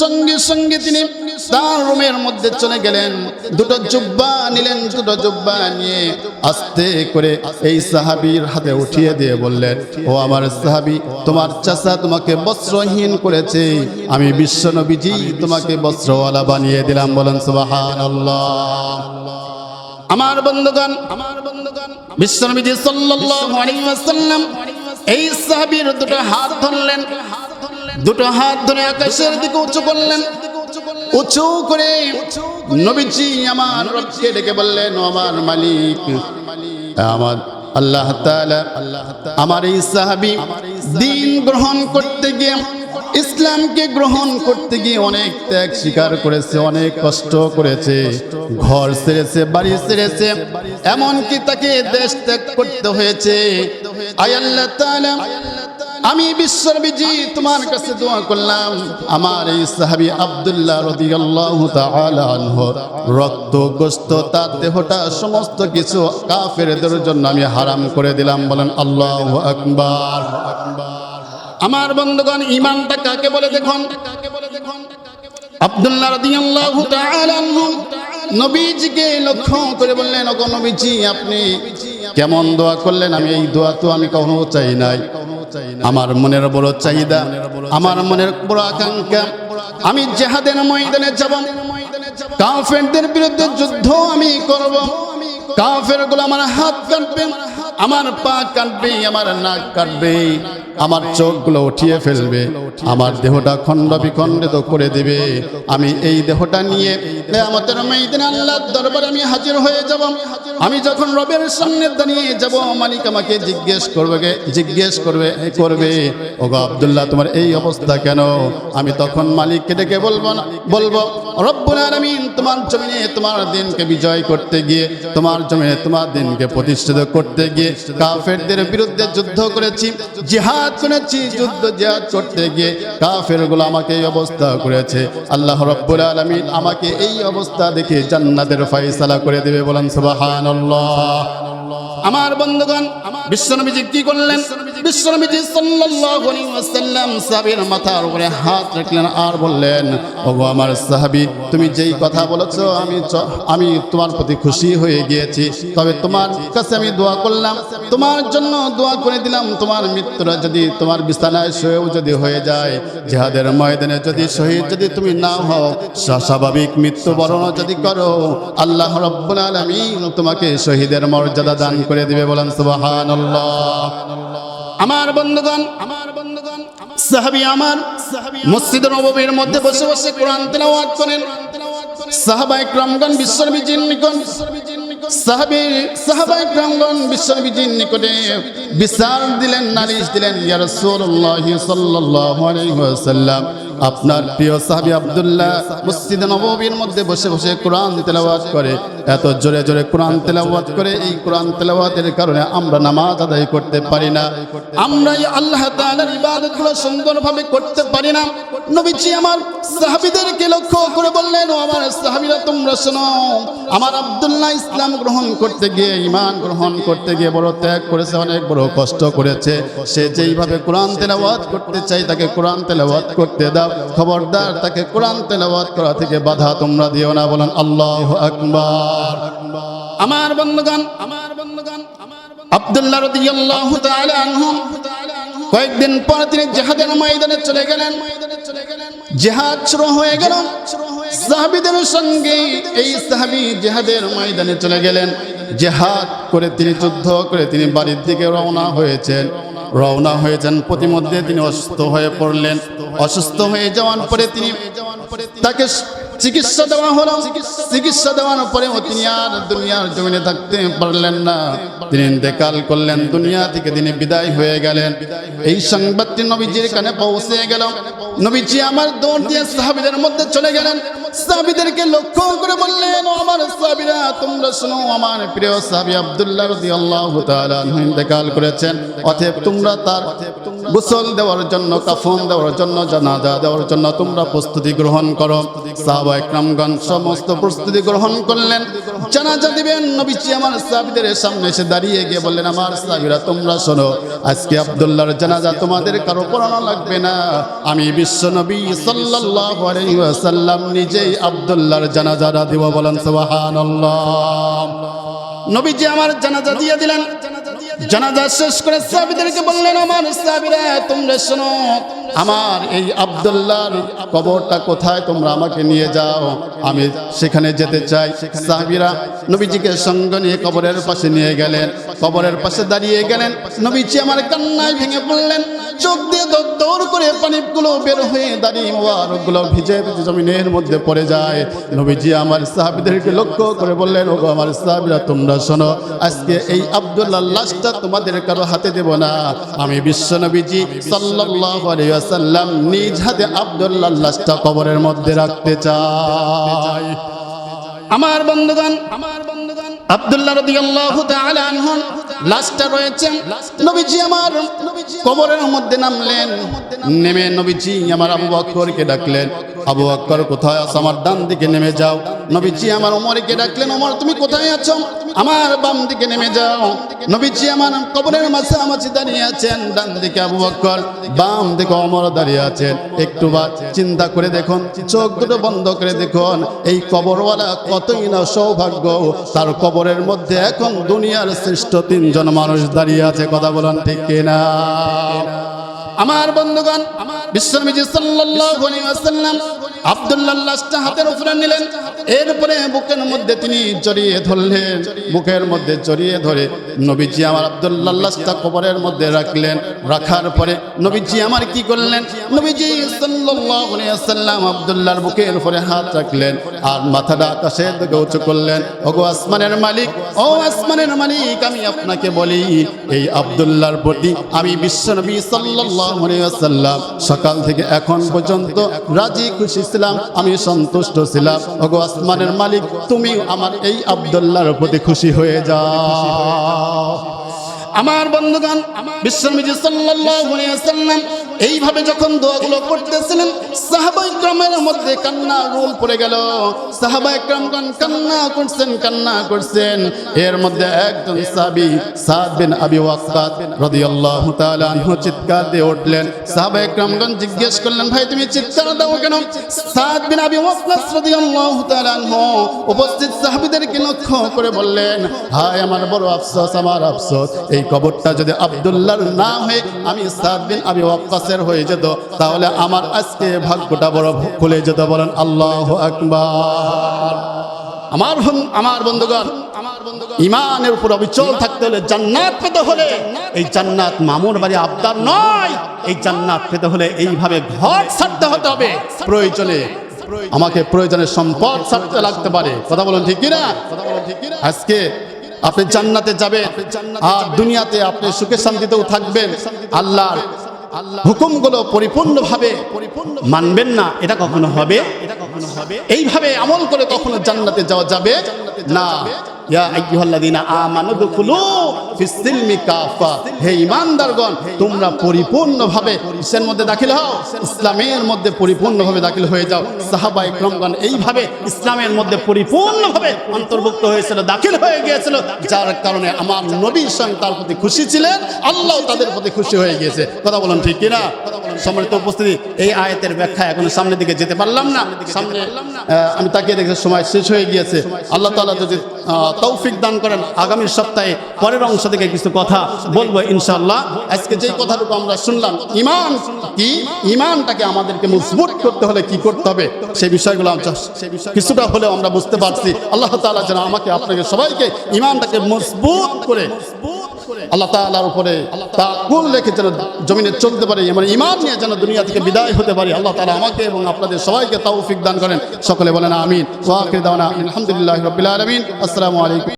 সঙ্গে সঙ্গে তিনি তার রুমের মধ্যে চলে গেলেন। দুটো জুব্বা নিলেন, দুটো জুব্বা নিয়ে আস্তে করে এই সাহাবীর হাতে উঠিয়ে দিয়ে বললেন, ও আমার সাহাবী, তোমার চাচা তোমাকে বস্ত্রহীন করেছে। আমি বিশ্বনবীজি তোমাকে বস্ত্রওয়ালা বানিয়ে দিলাম। বলেন, সুবহানাল্লাহ। আমার বন্ধুগণ আমার বন্ধুগণ বিশ্বনবীজি সাল্লাল্লাহু আলাইহি ওয়াসাল্লাম এই সাহাবীর দুটো হাত ধরলেন। দুটো হাত ধরে আকাশের দিকে উঁচু করলেন। উঁচু করে নবীজি আমার রবকে ডেকে বললেন আমার মালিক, আমার আল্লাহ তাআলা আমার এই সাহাবী দিন গ্রহণ করতে গিয়ে, ইসলামকে গ্রহণ করতে গিয়ে অনেক ত্যাগ স্বীকার করেছে, অনেক কষ্ট করেছে, ঘর ছেড়েছে, বাড়ি ছেড়েছে, এমনকি তাকে দেশ ত্যাগ করতে হয়েছে। আয় আমি বিশ্বরবিজি তোমার কাছে দোয়া করলাম। আমার এই সাহাবী আব্দুল্লাহ রাদিয়াল্লাহু তাআলা আনহু, রক্ত, গোস্ত, তার দেহটা সমস্ত কিছু কাফেরদের জন্য আমি হারাম করে দিলাম। বলেন, আল্লাহু আকবার। আমার বন্ধুগণ ইমানটা কাকে বলে দেখুন? আব্দুল্লাহ রাদিয়াল্লাহু তাআলা আনহু, নবীজিকে লক্ষ্য করে বললেন, ওগো নবীজি, আপনি কেমন দোয়া করলেন? আমি এই দোয়া তো আমি কখনো চাই নাই। আমার মনের বড় চাহিদা, আমার মনের বড় আকাঙ্ক্ষা। আমি জেহাদের ময়দানে যাব। কাফেরদের বিরুদ্ধে যুদ্ধ আমি করব। কাফেরগুলো আমার হাত কাটবে আমার পা কাটবে আমার নাক কাটবে আমার চোখগুলো উঠিয়ে ফেলবে, আমার দেহটা খণ্ড বিখণ্ডিত করে দিবে। আমি এই দেহটা নিয়ে আমাদের মেয়েদিন আল্লাহর দরবারে আমি হাজির হয়ে যাব। আমি যখন রবের সামনে দাঁড়িয়ে যাব, মালিক আমাকে জিজ্ঞেস করবে জিজ্ঞেস করবে করবে, ওগো আব্দুল্লাহ, তোমার এই অবস্থা কেন? আমি তখন মালিককে ডেকে বলব না, বলব, রব্বুল আলামিন, তোমার জমিনে তোমার দিনকে বিজয় করতে গিয়ে, তোমার জমিনে তোমার দিনকে প্রতিষ্ঠিত করতে গিয়ে কাফেরদের বিরুদ্ধে যুদ্ধ করেছি, জিহাদ করেছি যুদ্ধ জিহাদ করতে গিয়ে কাফেরগুলো আমাকে এই অবস্থা করেছে। আল্লাহ রব্বুল আলামিন আমাকে এই অবস্থা দেখে জান্নাতের ফয়সালা করে দেবে বলেন, সুবহানাল্লাহ। আমার বন্ধুগণ, বিশ্বনবীজি কি করলেন? বিশ্বনবীজি সাল্লাল্লাহু আলাইহি ওয়াসাল্লাম সাহাবীর মাথার উপরে হাত রাখলেন আর বললেন, ওগো আমার সাহাবী, তুমি যেই কথা বলেছ, আমি আমি তোমার প্রতি খুশি হয়ে গিয়েছি। তবে তোমার কাছে আমি দোয়া করলাম। তোমার জন্য দোয়া করে দিলাম। তোমার মৃত্যুরা যদি তোমার বিছানায় শুয়েও যদি হয়ে যায়, জিহাদের ময়দানে যদি শহীদ যদি তুমি না হও স্বা- স্বাভাবিক মৃত্যুবরণ যদি করো, আল্লাহ রব্বুল আলামিন তোমাকে শহীদের মর্যাদা দান করে দিবে বলেন সুবহানাল্লাহ। আমার বন্ধুগণ আমার বন্ধুগণ সাহাবী আমার মসজিদ নববীর মধ্যে বসে বসে কোরআন তেলাওয়াত করেন। সাহাবা ইকরামগণ বিশ্বনবীজির নিকট সাহাবী, সাহাবা ইকরামগণ বিশ্বনবীজির নিকটে বিচার দিলেন, নালিশ দিলেন, ইয়া রাসূলুল্লাহ সাল্লাল্লাহু আলাইহি ওয়াসাল্লাম, আপনার প্রিয় সাহাবী আব্দুল্লাহ মসজিদ নববীর মধ্যে বসে বসে কোরআন তেলাওয়াত করে। এত জোরে জোরে কোরআন তেলাওয়াত করে, এই কোরআন তেলাওয়াতের কারণে আমরা নামাজ আদায় করতে পারি না। আমরা এই আল্লাহ তাআলার ইবাদতগুলো সুন্দরভাবে করতে পারি না। নবীজি আমার সাহাবীদেরকে লক্ষ্য করে বললেন, ও আমার সাহাবীরা, তোমরা শোনো, আমার আব্দুল্লাহ ইসলাম গ্রহণ করতে গিয়ে, ঈমান গ্রহণ করতে গিয়ে বড় ত্যাগ করেছে, অনেক বড় কষ্ট করেছে। সে যেইভাবে কোরআন তেলাওয়াত করতে চাই তাকে কোরআন তেলাওয়াত করতে দাও। খবরদার, তাকে কোরআন তেলাওয়াত করা থেকে বাধা তোমরা দিও না। বলেন, আল্লাহ আকবার। আমার বন্ধুগণ আমার বন্ধুগণ। আব্দুল্লাহ রাদিয়াল্লাহু তাআলা আনহু, কয়েকদিন পর তিনি জিহাদের ময়দানে চলে গেলেন। জিহাদ শুরু হয়ে গেল। সাহাবীদের সঙ্গে এই সাহাবী জিহাদের ময়দানে চলে গেলেন। জিহাদ করে তিনি যুদ্ধ করে তিনি বাড়ির দিকে রওনা হয়েছেন। রওনা হয়েছেন প্রতিমধ্যে তিনি অসুস্থ হয়ে পড়লেন। অসুস্থ হয়ে যাওয়ার পরে তিনি তাকে চিকিৎসা দেওয়া হলো। চিকিৎসা দেওয়ার পরে তিনি আর দুনিয়ার জমিনে থাকতে পারলেন না। তিনি দেখাল করলেন, দুনিয়া থেকে তিনি বিদায় হয়ে গেলেন। এই সংবাদটি নবীজির কানে পৌঁছে গেল। নবীজি আমার দৌড় দিয়ে সাহাবিদের মধ্যে চলে গেলেন। সাহাবিদেরকে লক্ষ্য করে বললেন আমার সাহাবিরা, তোমরা শোনো, আমার প্রিয় সাহাবি আব্দুল্লাহ রাদিয়াল্লাহু তাআলা ইন্তেকাল করেছেন। অতএব তোমরা তার গোসল দেওয়ার জন্য, কাফন দেওয়ার জন্য, জানাজা দেওয়ার জন্য তোমরা প্রস্তুতি গ্রহণ করো। সাহাবা একরামগণ সমস্ত প্রস্তুতি গ্রহণ করলেন। জানাজা দিবেন, নবীজি আমার সাহাবিদের সামনে এসে দাঁড়িয়ে গিয়ে বললেন, আমার সাহাবিরা, তোমরা শোনো, আজকে আব্দুল্লাহর জানাজা তোমাদের কারও পড়ানো লাগবে না। আমি বিশ্ব নবী সাল্লাল্লাহু আলাইহি ওয়াসাল্লাম নিজেই আব্দুল্লাহর জানাজাটা দিব বলেন, সুবহানাল্লাহ। নবীজি আমার জানাজা দিয়ে দিলেন। জানাজা শেষ করে সাহাবীদেরকে বললেন, আমার সাহাবীরা, তোমরা শোনো, আমার এই আব্দুল্লাহর কবরটা কোথায়? তোমরা আমাকে নিয়ে যাও। আমি সেখানে যেতে চাই। সাহাবীরা নবীজিকে সঙ্গে নিয়ে কবরের পাশে নিয়ে গেলেন। কবরের পাশে দাঁড়িয়ে গেলেন। নবীজি আমার কান্নায় ভেঙে পড়লেন। চোখ দিয়ে দৌড় করে পানিগুলো বের হয়ে দাঁড়িয়ে ভিজে জমিনের মধ্যে পড়ে যায়। নবীজি আমার সাহাবিদেরকে লক্ষ্য করে বললেন, ওগো আমার সাহাবিরা, তোমরা শোনো, আজকে এই আব্দুল্লাহ লাশটা তোমাদের কারও হাতে দেব না। আমি বিশ্ব নবীজি আলাইহি ওয়াসাল্লাম নিজ হাতে আব্দুল্লাহ লাশটা কবরের মধ্যে রাখতে চাই। আমার বন্ধুগণ আমার বন্ধুগণ, আব্দুল্লাহ রাদিয়াল্লাহু তাআলা আনহু লাশটা রয়েছে। নবীজি আমার কবরের মধ্যে নামলেন। নেমে নবীজি আমার আবু বকরকে ডাকলেন। আবু বকর, কোথায় আছো? আমার ডান দিকে নেমে যাও। নবীজি আমার ওমরকে ডাকলেন, ওমর, তুমি কোথায় আছো? আমার বাম দিকে নেমে যাও। নবীজি আমার কবরের মাঝে মাঝামাঝি দাঁড়িয়ে আছেন, ডান দিকে আবু বকর, বাম দিকে ওমর দাঁড়িয়ে আছেন। একটু বার চিন্তা করে দেখুন, চোখ দুটো বন্ধ করে দেখুন, এই কবরওয়ালা কতই না সৌভাগ্য। তার কবরের মধ্যে এখন দুনিয়ার শ্রেষ্ঠ তিনজন মানুষ দাঁড়িয়ে আছে, কথা বলেন ঠিক কিনা? আমার বন্ধুগণ বিশ্বনবীজি সাল্লাল্লাহু আলাইহি ওয়াসাল্লাম আব্দুল্লাহ হাতের উপরে নিলেন। এরপরে বুকের মধ্যে তিনি জড়িয়ে ধরলেন। বুকের মধ্যে জড়িয়ে ধরে নবীজি আমার আব্দুল্লাহ লাশটা কবরের মধ্যে রাখলেন। রাখার পরে নবীজি আমার কি করলেন? নবীজি সাল্লাল্লাহু আব্দুল্লাহর বুকের উপরে হাত রাখলেন আর মাথাটা আকাশের দিকে উঁচু করলেন। ওগো আসমানের মালিক, ও আসমানের মালিক, আমি আপনাকে বলি, এই আব্দুল্লাহর প্রতি আমি বিশ্বনবী সাল্লাল্লাহু আলাইহি ওয়াসাল্লাম সকাল থেকে এখন পর্যন্ত রাজি খুশি ছিলাম আমি সন্তুষ্ট ছিলাম। ওগো আসমানের মালিক, তুমি আমার এই আবদুল্লাহর প্রতি খুশি হয়ে যাও। আমার বন্ধুগণ বিশ্বনবী সাল্লাল্লাহু আলাইহি ওয়াসাল্লাম এইভাবে যখন দোয়াগুলো করতেছিলেন সাহাবা ইকরামের মধ্যে কান্না রোল পড়ে গেল। সাহাবা ইকরামগণ কান্না করছেন কান্না করছেন। এর মধ্যে একজন সাহাবী, সাদ বিন আবি ওয়াক্কাস রাদিয়াল্লাহু তাআলা আনহু চিৎকার দিয়ে উঠলেন। সাহাবা জিজ্ঞেস করলেন, ভাই, তুমি চিৎকার দাও কেন? সাদ বিন আবি ওয়াক্কাস রাদিয়াল্লাহু তাআলা আনহু উপস্থিত সাহাবীদেরকে লক্ষ্য করে বললেন, হায়, আমার বড় আফসোস, আমার আফসোস। এই কবরটা যদি আব্দুল্লাহর না হয়ে, আমি সাদ বিন আবি ওয়াক্কাসের হয়ে যেত, তাহলে আমার আজকে ভাগ্যটা বড় খুলে যেত, বলেন আল্লাহু আকবার। আমার আমার বন্ধুগণ, ইমানের উপর অবিচল থাকতে হলে জান্নাত পেতে হলে এই জান্নাত মামুর বাড়ি আবদার নয়, এই জান্নাত পেতে হলে এইভাবে ঘর ছাড়তে হতে হবে। প্রয়োজনে, আমাকে প্রয়োজনে সম্পদ ছাড়তে লাগতে পারে। কথা বলুন ঠিক কিনা? আজকে আপনি জান্নাতে যাবেন, আর দুনিয়াতে আপনি সুখে শান্তিতেও থাকবেন। আল্লাহর হুকুমগুলো পরিপূর্ণভাবে মানবেন না এটা কখনো হবে এটা কখনো হবে? এইভাবে আমল করে কখনো জান্নাতে যাওয়া যাবে? না। অন্তর্ভুক্ত হয়েছিল, দাখিল হয়ে গিয়েছিল, যার কারণে আমার নবী স্বয়ং তার প্রতি খুশি ছিলেন, আল্লাহ তাদের প্রতি খুশি হয়ে গিয়েছে। কথা বলুন ঠিক কিনা? সম্মানিত উপস্থিতি, এই আয়াতের ব্যাখ্যা এখন সামনের দিকে যেতে পারলাম না। সামনে আমি তাকিয়ে দেখে সময় শেষ হয়ে গিয়েছে। আল্লাহ তাআলা যদি তৌফিক দান করেন। আগামী সপ্তাহে পরের অংশ থেকে কিছু কথা বলব ইনশাল্লাহ আজকে যেই কথাটুকু আমরা শুনলাম, ইমান কি? ইমানটাকে আমাদেরকে মজবুত করতে হলে কি করতে হবে? সেই বিষয়গুলো কিছুটা হলেও আমরা বুঝতে পারছি। আল্লাহ তালা যেন আমাকে, আপনাকে সবাইকে ইমানটাকে মজবুত করে আল্লাহ তালার উপরে তা কুল রেখে যেন জমিনে চলতে পারে মানে ইমান নিয়ে যেন দুনিয়া থেকে বিদায় হতে পারি। আল্লাহ তালা আমাকে এবং আপনাদের সবাইকে তৌফিক দান করেন। সকলে বলেন আমিন। আলহামদুলিল্লাহ আলামিন। আসসালামু আলাইকুম।